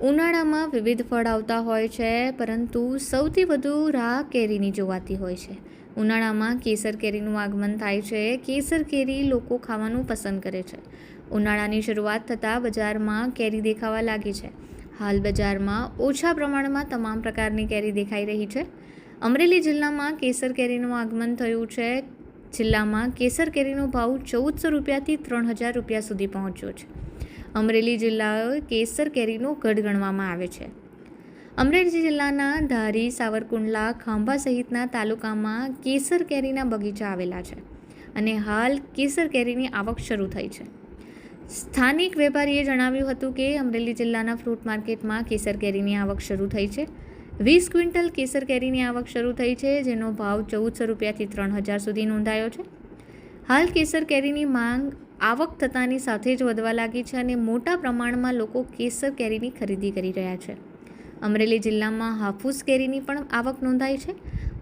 ઉનાળામાં વિવિધ ફળ આવતા હોય છે, પરંતુ સૌથી વધુ રાહ કેરીની જોવાતી હોય છે. ઉનાળામાં કેસર કેરીનું આગમન થાય છે, કેસર કેરી લોકો ખાવાનું પસંદ કરે છે. ઉનાળાની શરૂઆત થતાં બજારમાં કેરી દેખાવા લાગી છે. હાલ બજારમાં ઓછા પ્રમાણમાં તમામ પ્રકારની કેરી દેખાઈ રહી છે. અમરેલી જિલ્લામાં કેસર કેરીનું આગમન થયું છે. જિલ્લામાં કેસર કેરીનો ભાવ ચૌદસો રૂપિયાથી ત્રણ હજાર રૂપિયા સુધી પહોંચ્યો છે. અમરેલી જિલ્લા કેસર કેરીનો ગઢ ગણવામાં આવે છે. અમરેલી જિલ્લાના ધારી, સાવરકુંડલા, ખાંભા સહિતના તાલુકામાં કેસર કેરીના બગીચા આવેલા છે અને હાલ કેસર કેરીની આવક શરૂ થઈ છે. સ્થાનિક વેપારીએ જણાવ્યું હતું કે અમરેલી જિલ્લાના ફ્રૂટ માર્કેટમાં કેસર કેરીની આવક શરૂ થઈ છે. વીસ ક્વિન્ટલ કેસર કેરીની આવક શરૂ થઈ છે, જેનો ભાવ ચૌદસો રૂપિયાથી ત્રણ હજાર સુધી નોંધાયો છે. હાલ કેસર કેરીની માંગ આવક થતાની સાથે જ વધવા લાગી છે અને મોટા પ્રમાણમાં લોકો કેસર કેરીની ખરીદી કરી રહ્યા છે. અમરેલી જિલ્લામાં હાફૂસ કેરીની પણ આવક નોંધાઈ છે.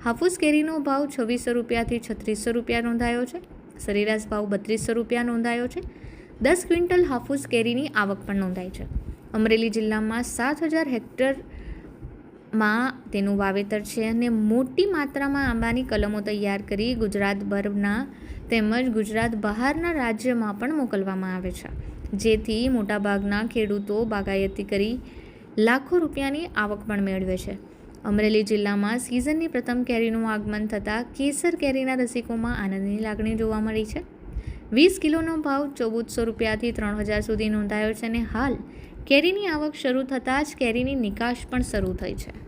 હાફૂસ કેરીનો ભાવ છવ્વીસો રૂપિયાથી છત્રીસો રૂપિયા નોંધાયો છે. સરેરાશ ભાવ બત્રીસો રૂપિયા નોંધાયો છે. દસ ક્વિન્ટલ હાફૂસ કેરીની આવક પણ નોંધાઈ છે. અમરેલી જિલ્લામાં સાત હજાર હેક્ટરમાં તેનું વાવેતર છે અને મોટી માત્રામાં આંબાની કલમો તૈયાર કરી ગુજરાતભરના તેમજ ગુજરાત બહારના રાજ્યમાં પણ મોકલવામાં આવે છે. જેથી મોટાભાગના ખેડૂતો બાગાયતી કરી લાખો રૂપિયાની આવક પણ મેળવે છે. અમરેલી જિલ્લામાં સિઝનની પ્રથમ કેરીનું આગમન થતાં કેસર કેરીના રસિકોમાં આનંદની લાગણી જોવા મળી છે. વીસ કિલોનો ભાવ ચૌદસો રૂપિયાથી ત્રણ હજાર સુધી નોંધાયો છે અને હાલ કેરીની આવક શરૂ થતાં જ કેરીની નિકાસ પણ શરૂ થઈ છે.